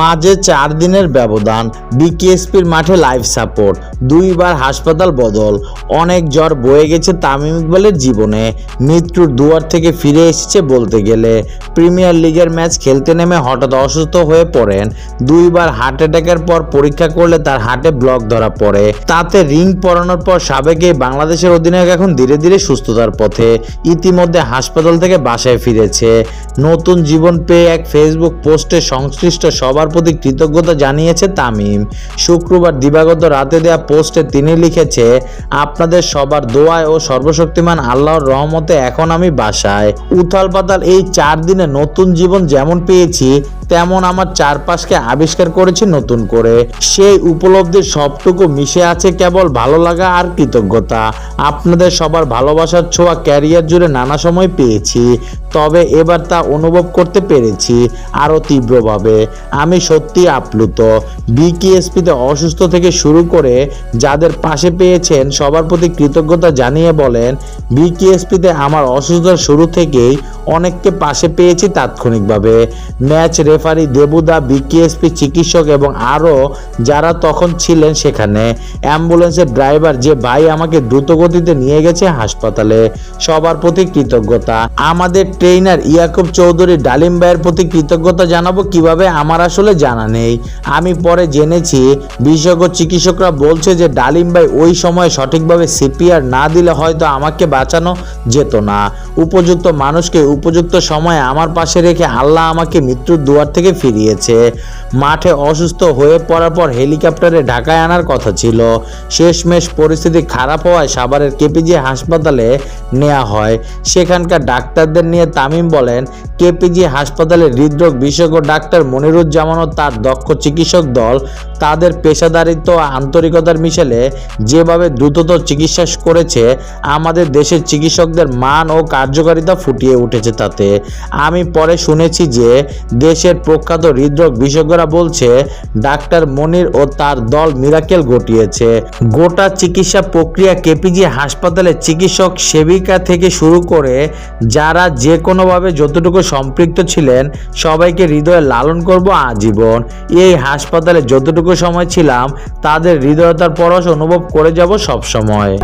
মাঝে চার দিনের ব্যবধান, বিকেএসপির মাঠে লাইফ সাপোর্ট দুইবার হাসপাতাল বদল, অনেক জ্বর বয়ে গেছে তামিম ইকবালের জীবনে, মৃত্যুর দুয়ার থেকে ফিরে এসেছে বলতে গেলে। প্রিমিয়ার লিগের ম্যাচ খেলতে নেমে হঠাৎ অসুস্থ হয়ে পড়েন, দুইবার হার্ট অ্যাটাকের পর পরীক্ষা করলে তার হার্টে ব্লক ধরা পড়ে। তাতে রিং পরানোর পর সাবেকে বাংলাদেশের অধিনায়ক এখন ধীরে ধীরে সুস্থতার পথে, ইতিমধ্যে হাসপাতাল থেকে বাসায় ফিরেছে। নতুন জীবন পেয়ে এক ফেসবুক পোস্টে সংশ্লিষ্ট সবার প্রতি কৃতজ্ঞতা জানিয়েছে তামিম। শুক্রবার দিবাগত রাতে দেয়া পোস্টে তিনি লিখেছে, আপনাদের সবার দোয়ায় ও সর্বশক্তিমান আল্লাহর রহমতে এখন আমি বাসায়। উথাল পাতাল এই চার দিনে নতুন জীবন যেমন পেয়েছি, তেমন আমার চারপাশকে আবিষ্কার করেছি নতুন করে। সেই উপলব্ধির সবটুকু মিশে আছে কেবল ভালো লাগা আর কৃতজ্ঞতা। আপনাদের সবার ভালোবাসার ছোঁয়া ক্যারিয়ার জুড়ে নানা সময় পেয়েছি। তবে এবার তা অনুভব করতে পেরেছি আরও তীব্রভাবে। আমি সত্যি আপ্লুত। বিকেএসপিতে অসুস্থ থেকে শুরু করে যাদের পাশে পেয়েছেন সবার প্রতি কৃতজ্ঞতা জানিয়ে বলেন, বিকেএসপিতে আমার অসুস্থতার শুরু থেকেই অনেককে পাশে পেয়েছি তাৎক্ষণিকভাবে। ম্যাচ রেফারি দেবুদা, বিকেএসপি চিকিৎসক এবং আরও যারা তখন ছিলেন সেখানে। অ্যাম্বুলেন্সের ড্রাইভার যে ভাই আমাকে দ্রুতগতিতে নিয়ে গেছে হাসপাতালে, সবার প্রতি কৃতজ্ঞতা। আমাদের ট্রেনার ইয়াকুব চৌধুরী ডালিম ভাইয়ের প্রতি কৃতজ্ঞতা জানাব, কীভাবে আমার আসলে জানা নেই। আমি পরে জেনেছি, বিশেষজ্ঞ চিকিৎসকরা বলছে যে ডালিম ভাই ওই সময় সঠিকভাবে সিপিআর না দিলে হয়তো আমাকে বাঁচানো যেত না। উপযুক্ত মানুষকে উপযুক্ত সময়ে আমার পাশে রেখে আল্লাহ আমাকে মৃত্যুর দুয়ার থেকে ফিরিয়েছে। মাঠে অসুস্থ হয়ে পড়ার পর হেলিকপ্টারে ঢাকায় আনার কথা ছিল। শেষমেশ পরিস্থিতি খারাপ হওয়ায় সাভারের কেপিজি হাসপাতালে নেওয়া হয়। সেখানকার ডাক্তারদের নিয়ে তামিম বলেন, কেপিজি হাসপাতালে হৃদরোগ বিশেষজ্ঞ ডাক্তার মনিরুজ্জামান ও তার দক্ষ চিকিৎসক দল তাদের পেশাদারিত্ব আন্তরিকতার মিশেলে যেভাবে দ্রুততর চিকিৎসা করেছে, আমাদের দেশের চিকিৎসকদের মান ও কার্যকারিতা ফুটিয়ে উঠেছে তাতে। আমি পরে শুনেছি যে, দেশের প্রখ্যাত হৃদরোগ বিশেষজ্ঞরা বলছে, ডাক্তার মনির ও তার দল মিরাকেল ঘটিয়েছে। গোটা চিকিৎসা প্রক্রিয়া কেপিজি হাসপাতালে চিকিৎসক সেবিকা থেকে শুরু করে যারা যে কোনোভাবে যতটুকু সম্পৃক্ত ছিলেন, সবাইকে হৃদয়ে লালন করব আজীবন। এই হাসপাতালে যতটুকু সময় ছিলাম, তাদের হৃদয়তার পরশ অনুভব করে যাব সবসময়।